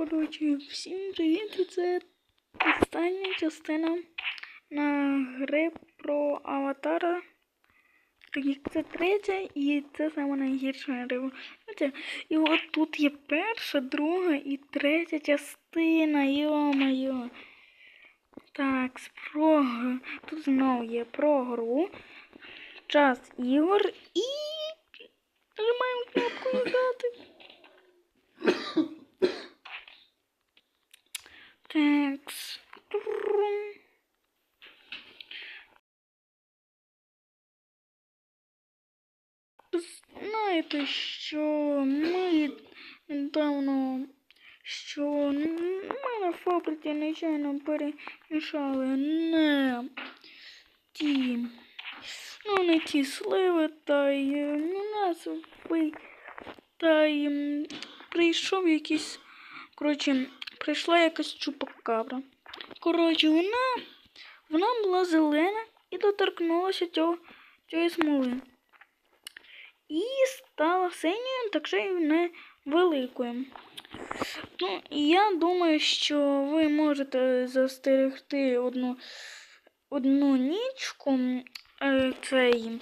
Коротше, всім привіт! Це остання частина на гри про аватара. Це третя і це саме найгірша риба. І от тут є перша, друга і третя частина. Йо-моє. Так, про... тут знову є про гру. Час ігор і нажимаємо кнопку «Надати». Текс. Знаєте, що? Ми недавно, що? Ми на фабриці нечайно перемішали не ті, ну не ті сливи, та й ну, нас та й прийшов якийсь, коротше, прийшла якась чупакабра. Коротше, вона, вона була зелена і доторкнулася цього, цієї смоли. І стала синьою, так ще й невеликою. Ну, і я думаю, що ви можете застерегти одну, одну нічку е, цей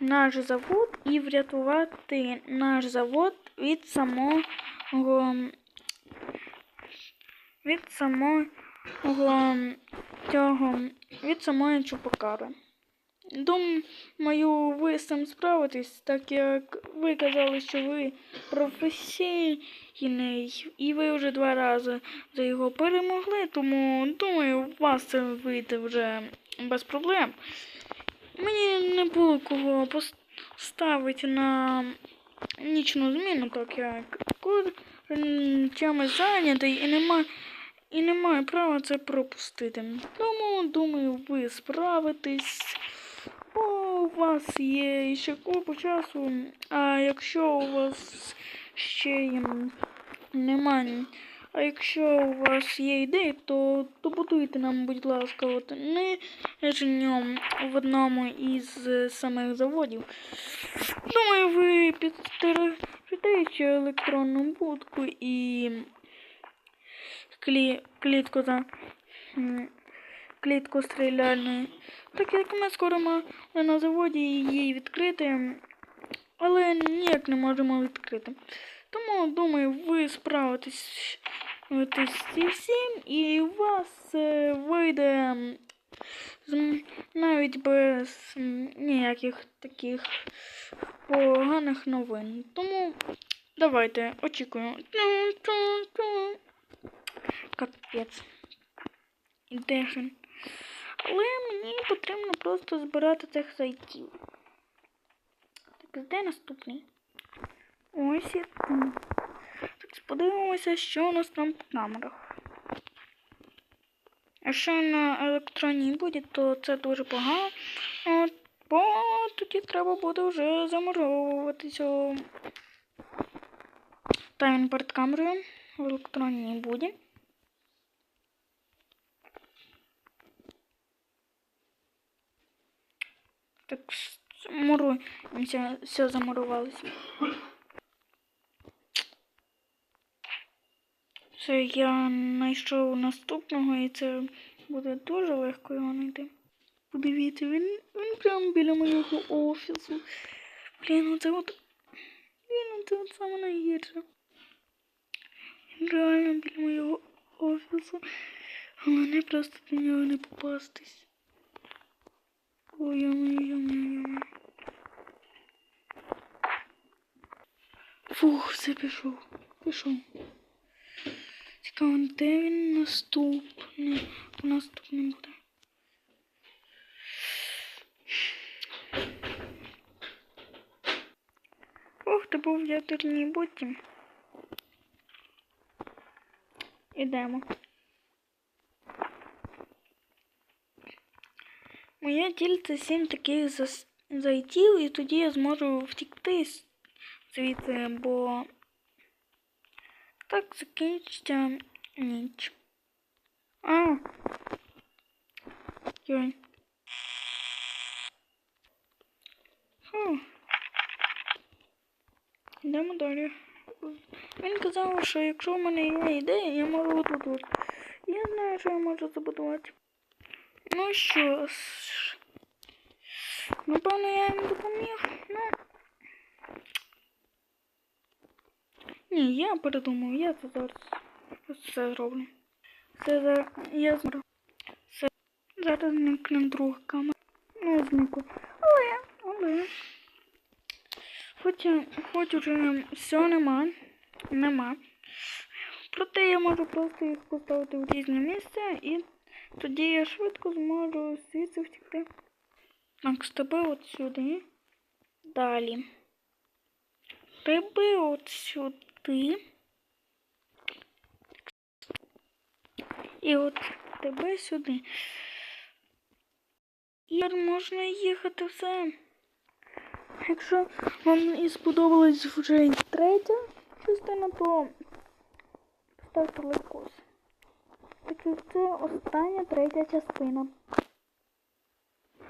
наш завод і врятувати наш завод від самого від самого цього від самої чупакари. Думаю, ви з цим справитесь, так як ви казали, що ви професійний і ви вже два рази за його перемогли, тому думаю, у вас це вийде вже без проблем. Мені не було кого поставити на нічну зміну, так як кожен чимось зайнятий і немає. І немає права це пропустити. Тому, думаю, ви справитесь. Бо у вас є ще купу часу, а якщо у вас ще немає, а якщо у вас є ідеї, то добудуйте нам, будь ласка, от не нижньому в одному із самих заводів. Думаю, ви підстережете електронну будку і клі... клітку за клітку стріляльної. Так як ми скоро мали на заводі її відкрити, але ніяк не можемо відкрити. Тому, думаю, ви справитесь зі всім і у вас е, вийде навіть без ніяких таких поганих новин. Тому давайте очікуємо. Капець. Він? Але мені потрібно просто збирати цих зайців. Так, де наступний? Ось і тут. Так, подивимося, що у нас там по камерах. Якщо на електронній буде, то це дуже погано. От, бо тоді треба буде вже замуровуватися. Та він перед камерою в електронній буде. Так, муруємося, все замурувалося. Все, я знайшов наступного і це буде дуже легко його знайти. Подивіться, він він прямо біля моєго офісу. Блін, оце от. Блін, оце от саме найгірше. Він реально біля моєго офісу. Головне просто до нього не попастись. Ой, ой-ой-ой. Фух, все пішов. Пішов. Цікаво, де він наступний? Наступний буде. Ох, ти був в ядерній боті. Ідемо. Моя ціль це сім таких зайців, і тоді я зможу втікти звідси, бо так закінчиться ніч. А. Йой. Фу. Йдемо далі. Він казав, що якщо в мене є ідея, я можу тут. Я знаю, що я можу забудувати. Ну що ж. Напевно, я їм допоміг. Ну. Ні, я передумав, я це зараз все зроблю. Це зараз я зроблю. Це зараз зникне друга камера. Ну, зникло. Але, але. Хоч, хоч уже все нема. Нема. Проте я можу просто їх поставити в різне місце і тоді я швидко зможу звідси втекти. Так, з тебе от сюди. Далі. Тебе от сюди. І от тебе сюди. І можна їхати все. Якщо вам і сподобалась вже третя частина, то ставте лайкос. Так це остання третя частина.